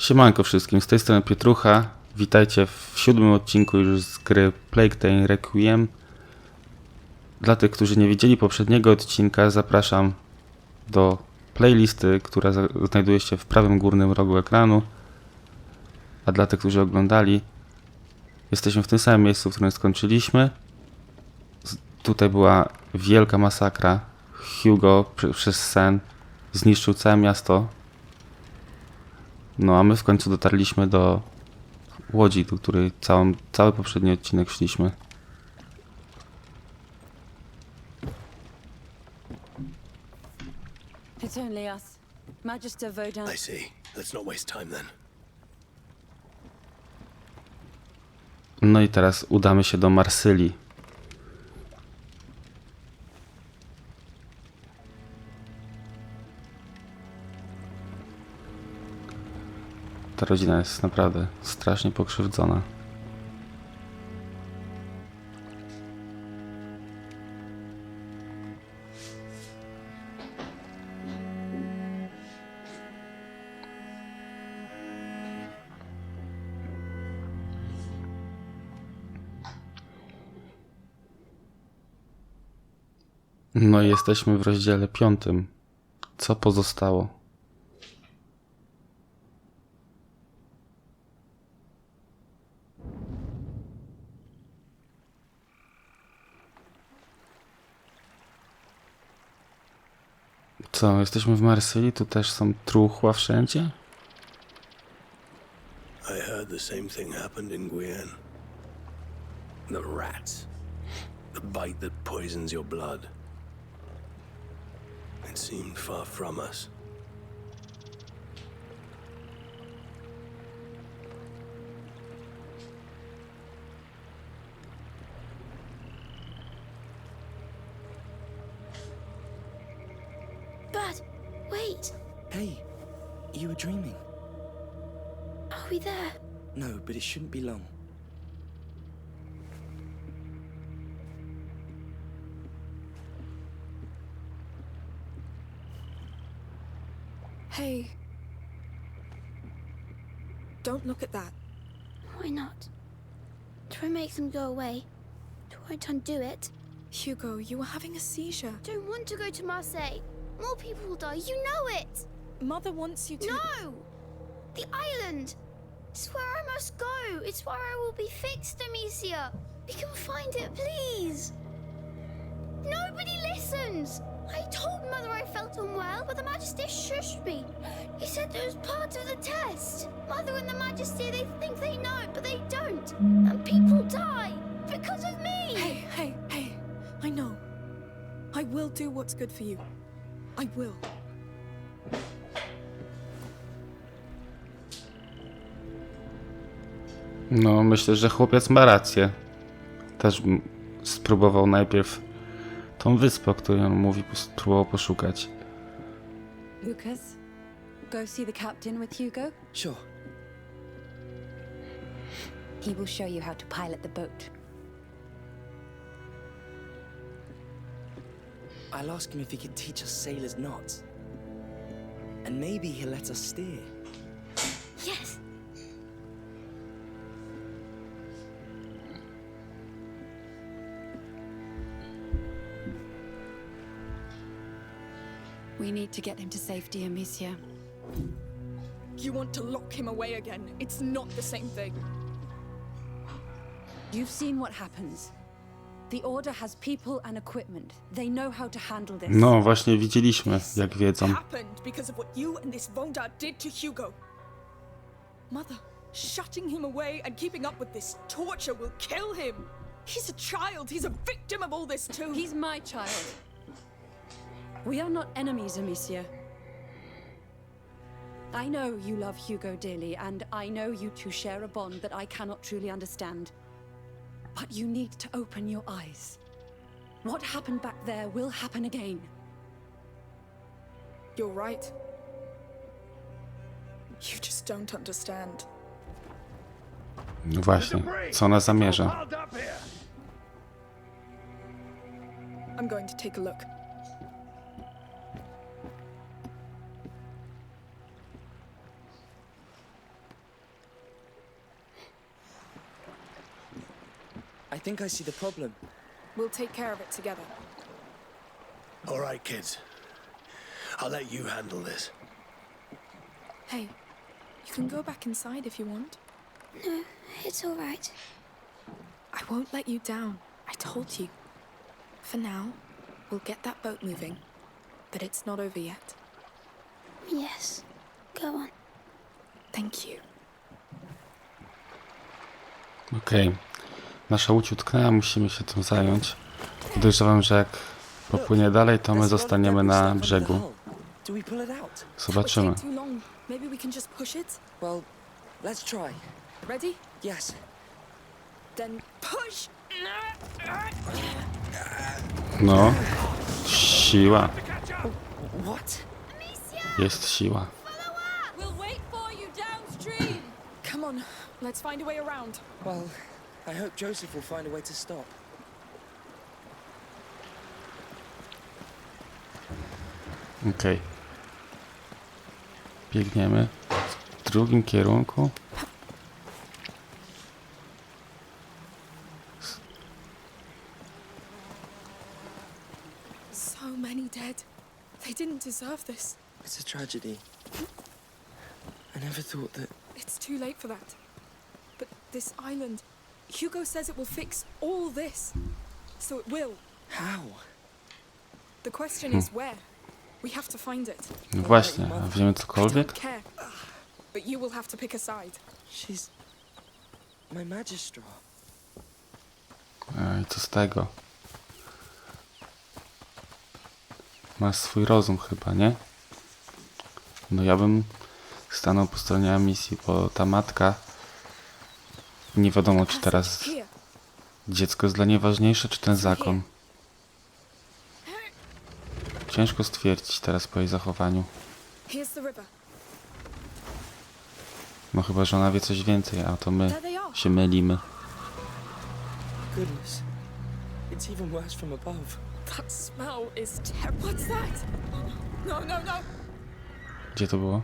Siemanko wszystkim, z tej strony Pietrucha. Witajcie w siódmym odcinku już z gry Plague Tale Requiem. Dla tych, którzy nie widzieli poprzedniego odcinka, zapraszam do playlisty, która znajduje się w prawym górnym rogu ekranu. A dla tych, którzy oglądali, jesteśmy w tym samym miejscu, w którym skończyliśmy. Tutaj była wielka masakra. Hugo przez sen zniszczył całe miasto, no a my w końcu dotarliśmy do łodzi, do której całą, cały poprzedni odcinek szliśmy. It's only us. Magister Vodun. I see. Let's not waste time then. No i teraz udamy się do Marsylii. Ta rodzina jest naprawdę strasznie pokrzywdzona. No i jesteśmy w rozdziale piątym. Co pozostało? Co, jesteśmy w Marsylii? Tu też są truchła wszędzie? I heard the same thing happened in Guyenne. The rats. The bite that poisons your blood. It seemed far from us. Hey, you were dreaming. are we there? No, but it shouldn't be long. Hey. Don't look at that. Why not? Try and make them go away. Try to undo it. Hugo, you were having a seizure. Don't want to go to Marseille. More people will die. You know it. Mother wants you to. No! The island. It's where I must go. It's where I will be fixed, Amicia. We can find it, please. Nobody listens. I told Mother I felt unwell, but the Majesty shushed me. He said it was part of the test. Mother and the Majesty, they think they know, but they don't. And people die because of me. Hey, hey, hey. I know. I will do what's good for you. I will. No, myślę, że chłopiec ma rację. Też bym spróbował najpierw tą wyspę, o której on mówi, spróbował poszukać. Lucas, go see the captain with Hugo. Sure. He will show you how to pilot the boat. I'll ask him if he could teach us sailors knots. And maybe he'll let us steer. Yes. We need to get him to safety, Amicia. You want to lock him away again. It's not the same thing. You've seen what happens. The Order has people and equipment. They know how to handle this. No, właśnie widzieliśmy, jak wiedzą. happened because of what you and this Vonda did to Hugo. Mother, shutting him away and keeping up with this torture will kill him. He's a child. He's a victim of all this too. He's my child. We are not enemies, Amicia. I know you love Hugo dearly, and I know you two share a bond that I cannot truly understand. But you need to open your eyes. What happened back there will happen again. You're right. You just don't understand. No właśnie, co ona zamierza? I'm going to take a look. Think I see the problem. We'll take care of it together. All right, kids. I'll let you handle this. Hey, you can go back inside if you want. No, it's all right. I won't let you down. I told you. For now, we'll get that boat moving. But it's not over yet. Yes. Go on. Thank you. Okej. Nasza łódź utknęła, musimy się tym zająć. Podejrzewam, że jak popłynie dalej, to my zostaniemy na brzegu. Zobaczymy. Maybe we can just push it. Well, let's try. Ready? Yes. Then push. No. Siła. What? Jest siła. We'll wait for you downstream. Come on, let's find a way around. Well, I hope Joseph will find a way to stop. Okej. Biegniemy w drugim kierunku. So many dead. They didn't deserve this. It's a tragedy. I never thought that. It's too late for that. But this island, Hugo says it will fix all this. So it will. How? The question is where? We have to find it. No właśnie, a wiemy cokolwiek? don't care. But you will have to pick a side. She's. my magistrar. I co z tego? Masz swój rozum chyba, nie? No ja bym stanął po stronie misji, bo ta matka... Nie wiadomo, czy teraz dziecko jest dla niej ważniejsze, czy ten zakon. Ciężko stwierdzić teraz po jej zachowaniu. No chyba, że ona wie coś więcej, a to my się mylimy. Goodness. It's even worse from above. That smell is terrible. What's that? No, no, no. Gdzie to było?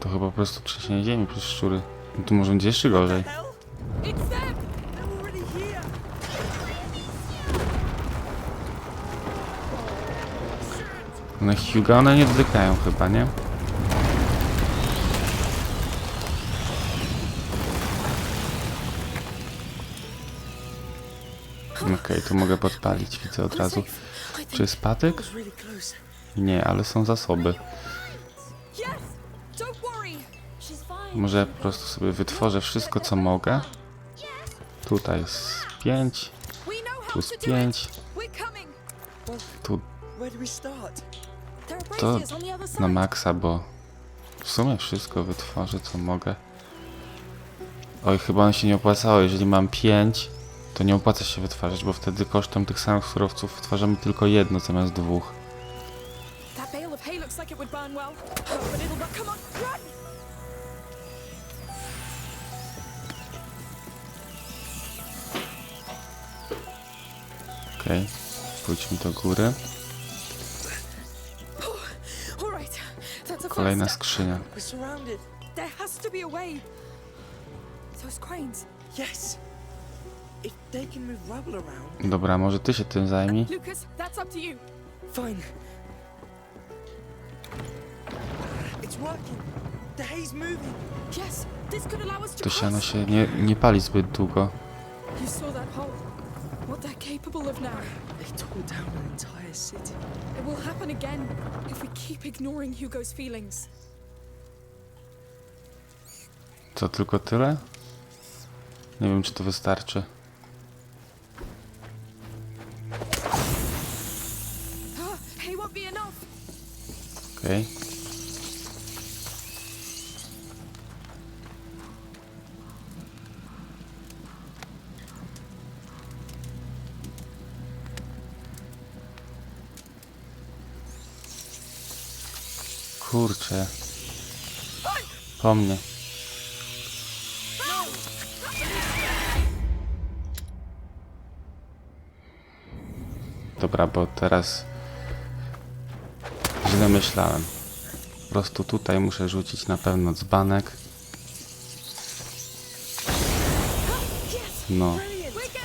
To chyba po prostu trzęsienie ziemi przez szczury. No to może będzie jeszcze gorzej. Here! No Hugo one nie dotykają chyba, nie? Okej, tu mogę podpalić, widzę od razu. Czy jest patyk? Nie, ale są zasoby. Może po prostu sobie wytworzę wszystko, co mogę. Tutaj jest 5, We know how tu it. 5, We're coming. Well, tu To on na maksa, bo w sumie wszystko wytworzę, co mogę. Oj, chyba one się nie opłacało. Jeżeli mam 5, to nie opłaca się wytwarzać, bo wtedy kosztem tych samych surowców wytwarzamy tylko jedno zamiast dwóch. Okej, pójdźmy do góry. Kolejna skrzynia. There has to be a way. Those cranes. Yes! If they can move rubble around. Dobra, może ty się tym zajmij. Lucas, that's up to you. Fine. It's working. The hay's moving. Yes, this could allow us to To siano cross. się nie, nie pali zbyt długo. You saw that hole. What they're capable of now. They tore down an entire city. It will happen again if we keep ignoring Hugo's feelings. Co, tylko tyle? Nie wiem, czy to wystarczy. Ah, hay Kurczę. Po mnie. Dobra, bo teraz źle myślałem. Po prostu tutaj muszę rzucić na pewno dzbanek. No,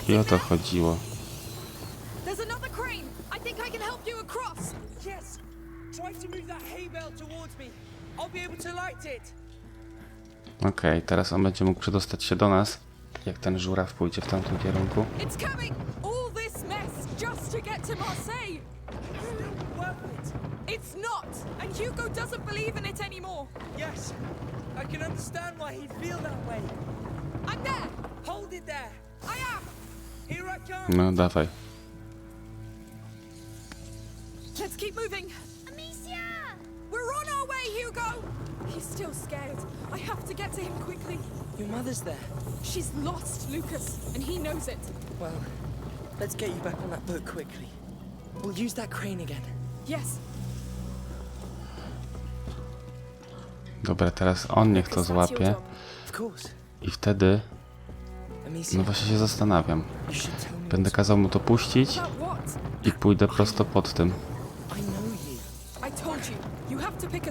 i o to chodziło. It. Okej, teraz on będzie mógł przedostać się do nas, jak ten żuraw pójdzie w tamtym kierunku. It's coming. All this mess just to get to Marseille. Still worth it. It's not. And Hugo doesn't believe in it anymore. Yes, I can understand why he'd feel that way. I'm there. Hold it there. I am. Here I come. No, dawaj. Let's keep moving. Hugo. He's still scared. I have to get to him quickly. Your mother's there. She's lost Lucas, and he knows it. Well, let's get you back on that boat quickly. We'll use that crane again. Yes. Dobra, teraz on niech to złapie i wtedy, no właśnie się zastanawiam. Będę kazał mu to puścić i pójdę prosto pod tym.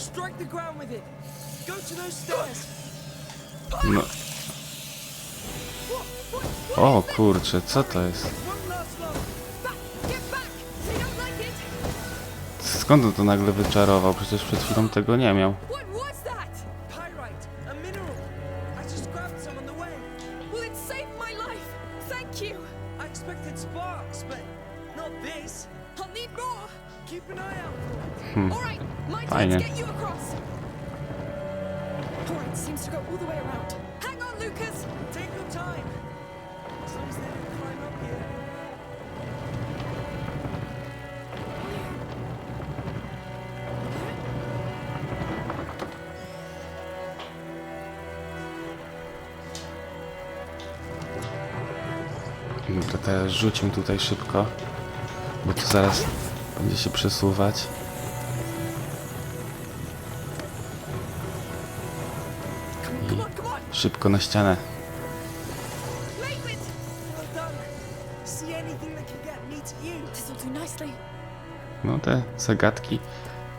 Strike the ground with it. Go to those stairs. No. O kurczę, co to jest? Skąd on to nagle wyczarował? Przecież przed chwilą tego nie miał. To you? This'll do nicely. No te zagadki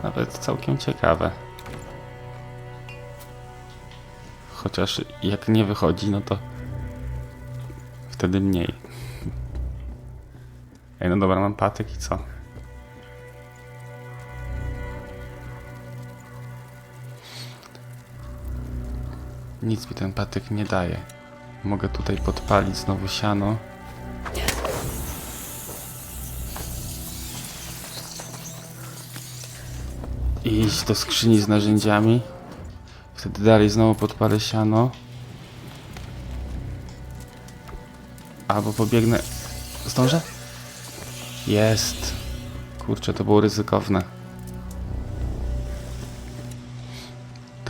nawet całkiem ciekawe. Chociaż jak nie wychodzi, no to wtedy mniej. Ej, no dobra, mam patyk i co? Nic mi ten patyk nie daje. Mogę tutaj podpalić znowu siano. I iść do skrzyni z narzędziami. Wtedy dalej znowu podpalę siano. Albo pobiegnę. Zdążę? Jest. Kurczę, to było ryzykowne.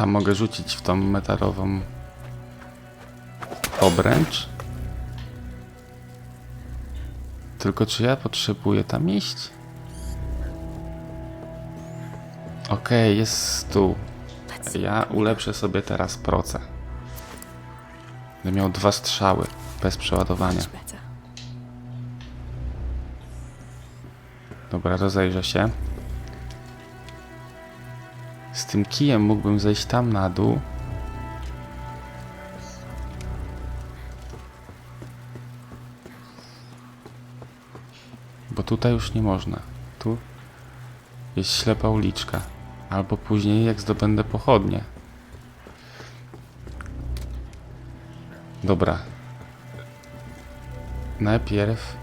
Mogę rzucić w tą metalową obręcz. Tylko czy ja potrzebuję tam iść? Okej, jest stół. Ja ulepszę sobie teraz proce. Będę miał dwa strzały bez przeładowania. Dobra, rozejrzę się. Tym kijem mógłbym zejść tam na dół. Bo tutaj już nie można. Tu jest ślepa uliczka. Albo później jak zdobędę pochodnie. Dobra. Najpierw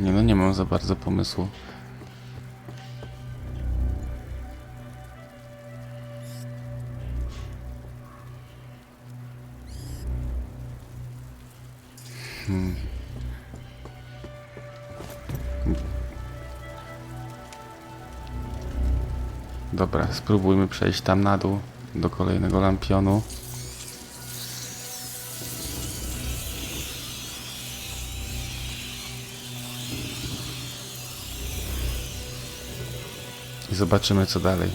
Nie no, nie mam za bardzo pomysłu. Hmm. Dobra, spróbujmy przejść tam na dół do kolejnego lampionu. Zobaczymy co dalej.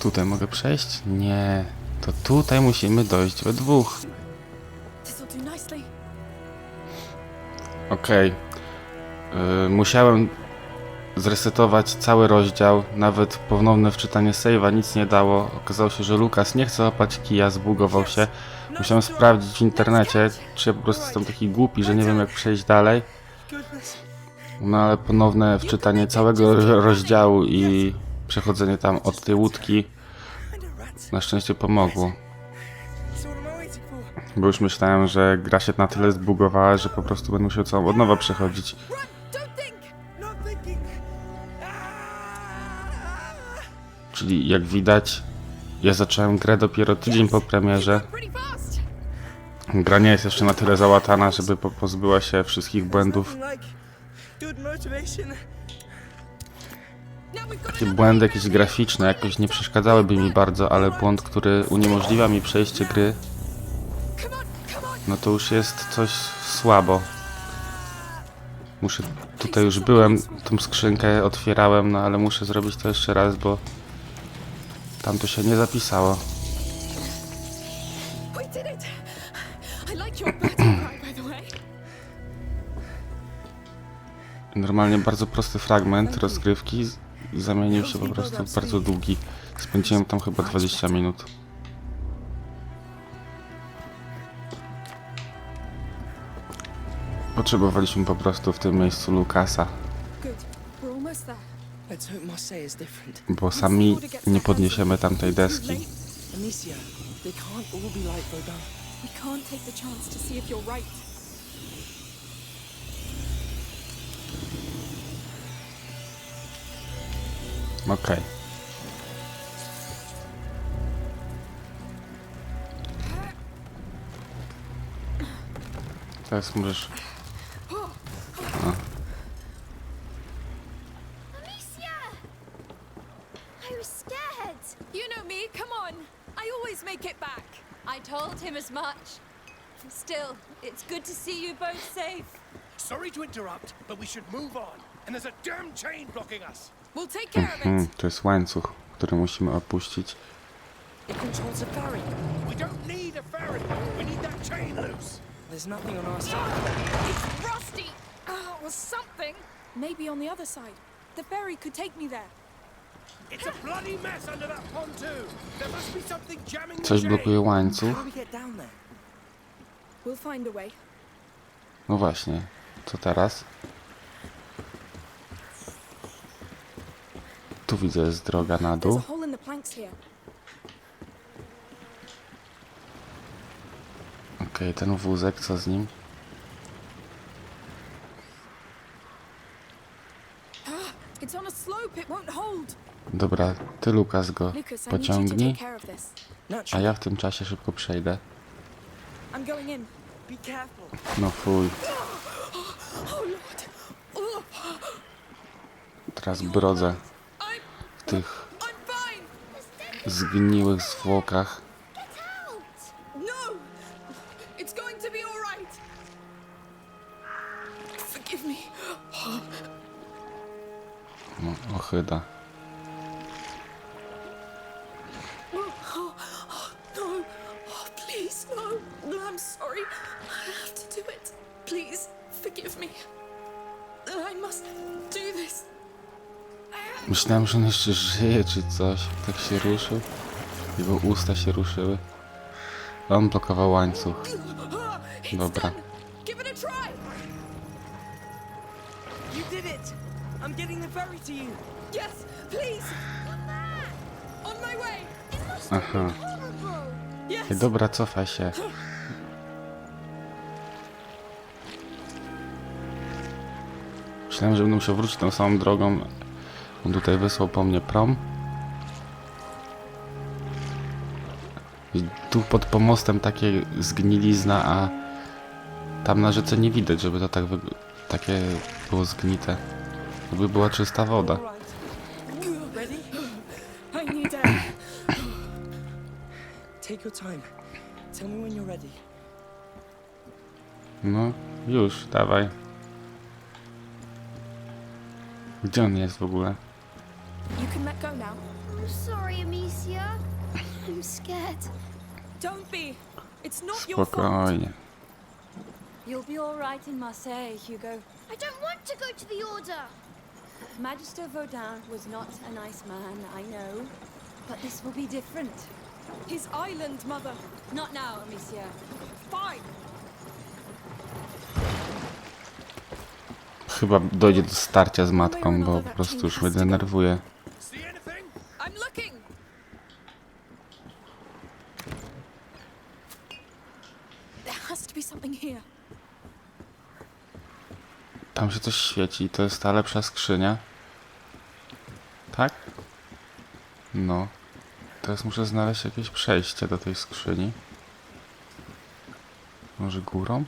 Tutaj mogę przejść? Nie. To tutaj musimy dojść we dwóch. Okej. Yy, musiałem zresetować cały rozdział, nawet ponowne wczytanie save'a nic nie dało. Okazało się, że Lukas nie chce łapać kija, zbugował się. Musiałem sprawdzić w internecie, czy ja po prostu jestem taki głupi, że nie wiem jak przejść dalej. No ale ponowne wczytanie całego ro- rozdziału i przechodzenie tam od tej łódki na szczęście pomogło. Bo już myślałem, że gra się na tyle zbugowała, że po prostu będę musiał całą od nowa przechodzić. Czyli jak widać, ja zacząłem grę dopiero tydzień po premierze. Gra nie jest jeszcze na tyle załatana, żeby po pozbyła się wszystkich błędów. Takie błędy jakieś graficzne jakoś nie przeszkadzałyby mi bardzo, ale błąd, który uniemożliwia mi przejście gry, no to już jest coś słabo. Muszę, tutaj już byłem, tą skrzynkę otwierałem, no ale muszę zrobić to jeszcze raz, bo tam to się nie zapisało. Normalnie bardzo prosty fragment rozgrywki zamienił się po prostu w bardzo długi. Spędziłem tam chyba 20 minut. Potrzebowaliśmy po prostu w tym miejscu Lukasa, bo sami nie podniesiemy tamtej deski. They can't all Still, it's good to see you both safe. Sorry to interrupt, but we should move on. And there's a damn chain blocking us. We'll take care of Hmm, it. to jest łańcuch, który musimy opuścić. It controls a ferry. We don't need a ferry. We need that chain loose. There's nothing on our side. It's rusty! Ah, or something! Maybe on the other side. The ferry could take me there. It's a bloody mess under that pontoon. There must be something jamming the Coś chain. blokuje How łańcuch. do we get down there? No właśnie, co teraz? Tu widzę jest droga na dół. Okej, ten wózek, co z nim? It's on a slope, it won't hold. Dobra, ty Lukas go pociągnij, a ja w tym czasie szybko przejdę. I'm going in. Be careful. No fuj, Oh teraz brodzę w tych zgniłych zwłokach. No! It's forgive me. I must do this. Myślałem, że on jeszcze żyje czy coś. Tak się ruszył. Jego usta się ruszyły. On blokował łańcuch. Dobra. Give it a try. You did it! I'm getting the ferry to you. Yes, please. On my way. Aha. Dobra, cofaj się. Myślałem, że będę musiał wrócić tą samą drogą. On tutaj wysłał po mnie prom. I tu pod pomostem takie zgnilizna, a tam na rzece nie widać, żeby to tak takie było zgnite. Jakby była czysta woda. All right. Ready? Gdzie on jest w ogóle? You can let go now. I'm sorry, Amicia. I'm scared. Don't be. It's not your fault. Spokojnie. You'll be all right in Marseille, Hugo. I don't want to go to the Order. Magister Vaudin was not a nice man, I know. But this will be different. His island, Mother. Not now, Amicia. Fine. Chyba dojdzie do starcia z matką, bo po prostu już mnie denerwuje. Tam się coś świeci i to jest ta lepsza skrzynia. Tak? No. Teraz muszę znaleźć jakieś przejście do tej skrzyni. Może górą?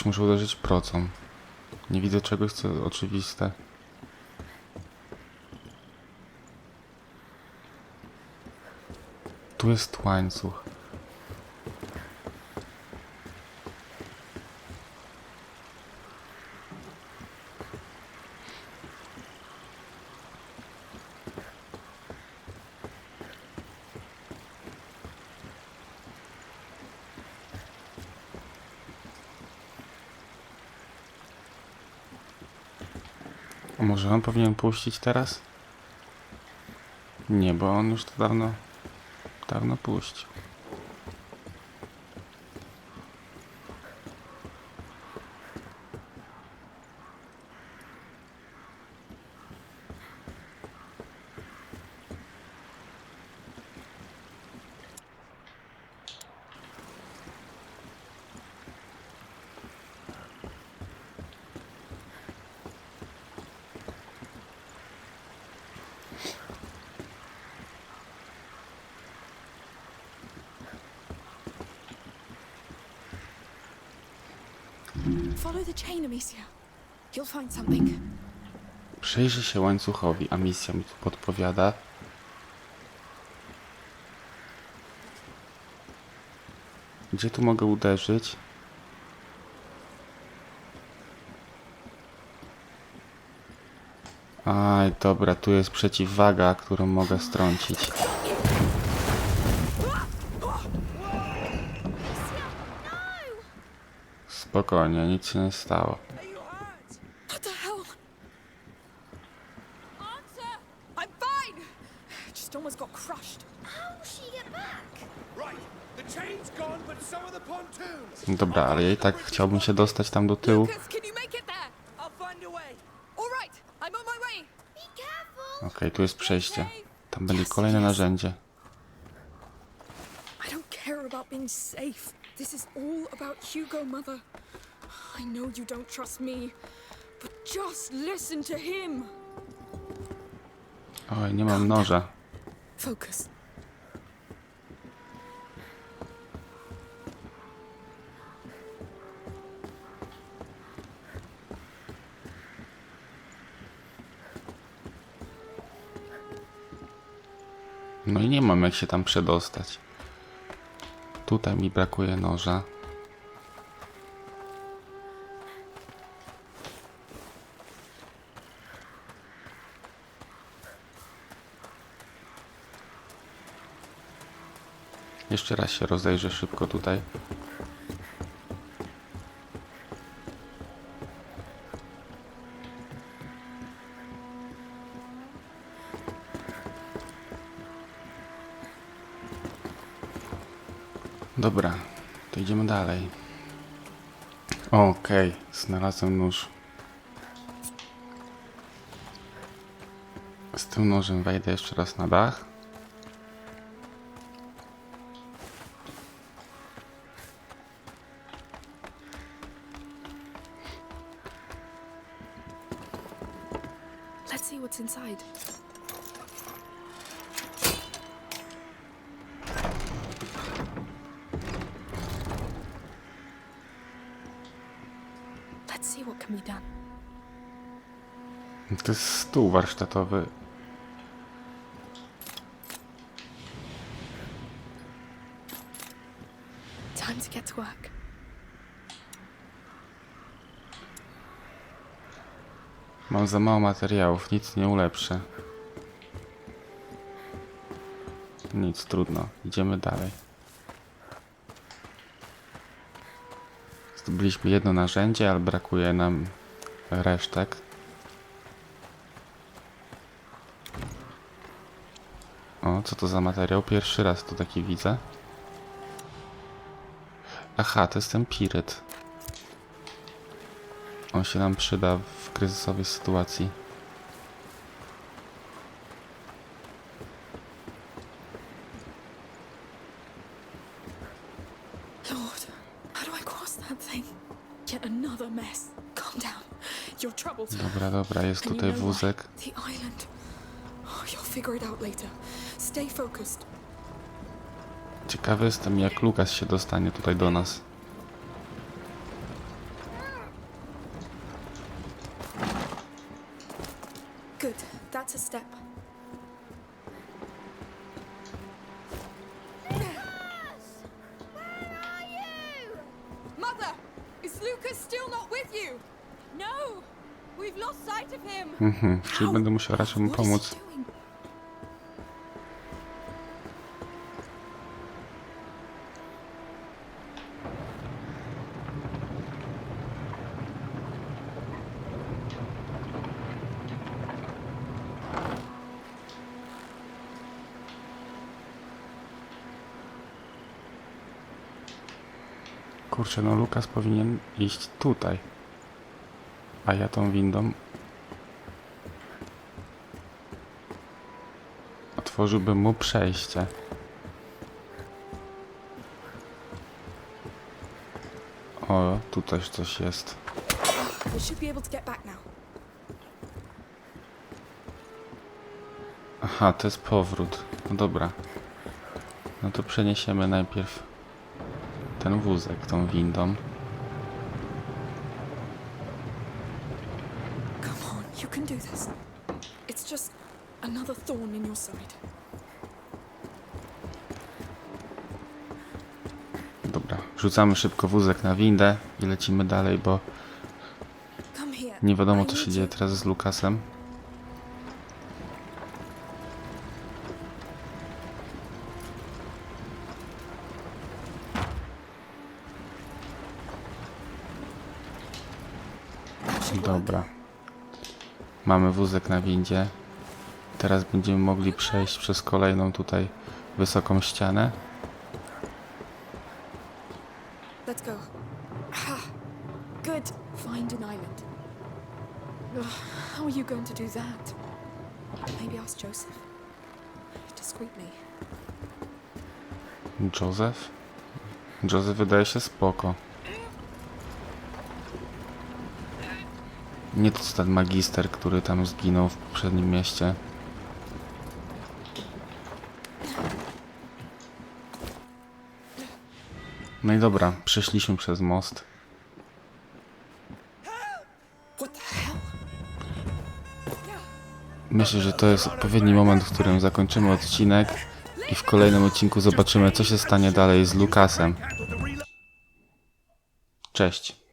Gdzieś muszę uderzyć procą. Nie widzę czegoś, co oczywiste. Tu jest łańcuch. A może on powinien puścić teraz? Nie, bo on już to dawno, dawno puścił. Follow the chain, Amicia. You'll find something. Przyjrzyj się łańcuchowi, a misja mi tu podpowiada. Gdzie tu mogę uderzyć? Aj, dobra, tu jest przeciwwaga, którą mogę strącić. Spokojnie, nic się nie stało. What the hell? Answer! I'm fine. Just almost got crushed. How will she get back? Right. The chain's gone, but so are the pontoons. Dobra, ale ja i tak chciałbym się dostać tam do tyłu. Okej, tu jest przejście. Tam będzie kolejne narzędzie. I don't care about being safe. This is all about Hugo, Mother. I know you don't trust me, but just listen to him. Oj, nie mam noża. Focus. Jak się tam przedostać. Tutaj mi brakuje noża. Jeszcze raz się rozejrzę szybko tutaj. Dobra, to idziemy dalej. Okej, znalazłem nóż. Z tym nożem wejdę jeszcze raz na dach. Warsztatowy. Time to get to work. Mam za mało materiałów, nic nie ulepszę. Nic, trudno. Idziemy dalej. Zdobyliśmy jedno narzędzie, ale brakuje nam resztek. Co to za materiał? Pierwszy raz to taki widzę. Aha, to jest ten piryt. On się nam przyda w kryzysowej sytuacji. Lord, how do I cross that thing? Yet another mess. Calm down. Your troubles. Dobra, dobra, jest tutaj wózek. The island. You'll figure it out later. Stay focused. Ciekawy jestem, jak Lukas się dostanie tutaj do nas. Good. That's a step. Mother! Is Lucas still not with you? No! We've lost sight of him! Mhm, czyli będę musiał raczej mu pomóc. Lukas powinien iść tutaj. A ja tą windą... Otworzyłbym mu przejście. O, tu też coś jest. Aha, to jest powrót. No dobra. No to przeniesiemy najpierw ten wózek tą windą. Come on, you can do this. It's just another thorn in your side. Dobra, rzucamy szybko wózek na windę i lecimy dalej, bo nie wiadomo co się dzieje teraz z Lukasem. Dobra. Mamy wózek na windzie. Teraz będziemy mogli przejść przez kolejną tutaj wysoką ścianę. Let's go. Ah, good. Find an island. Ugh, how are you going to do that? Maybe ask Joseph. Discreetly. Joseph? Joseph wydaje się spoko. Nie to ten magister, który tam zginął w poprzednim mieście. No i dobra, przeszliśmy przez most. Myślę, że to jest odpowiedni moment, w którym zakończymy odcinek i w kolejnym odcinku zobaczymy, co się stanie dalej z Lukasem. Cześć.